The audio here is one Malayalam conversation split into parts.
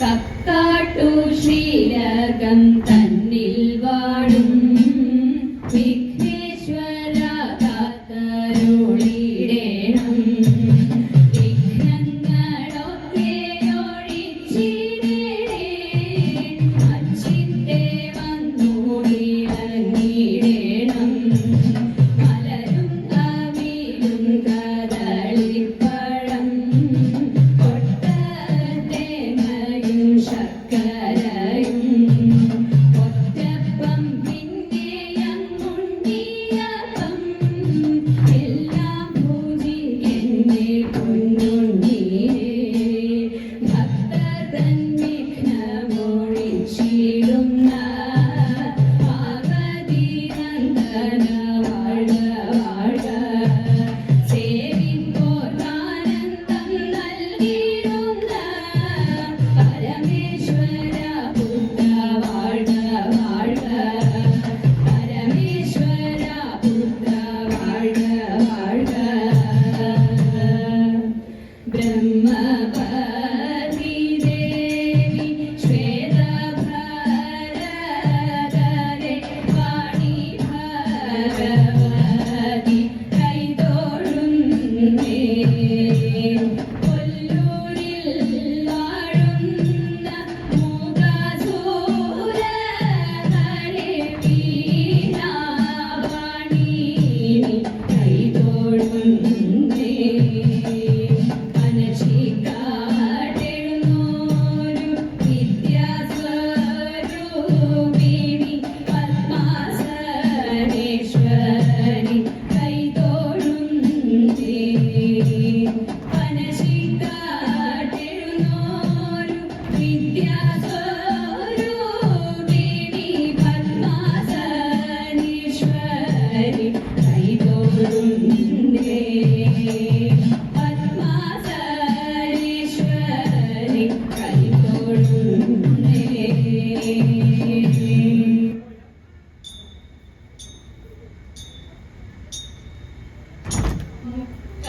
കക്കാട്ടു ശ്രീലകം തന്നിൽ വാടും. വിഘ്നേശ്വര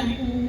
shampoo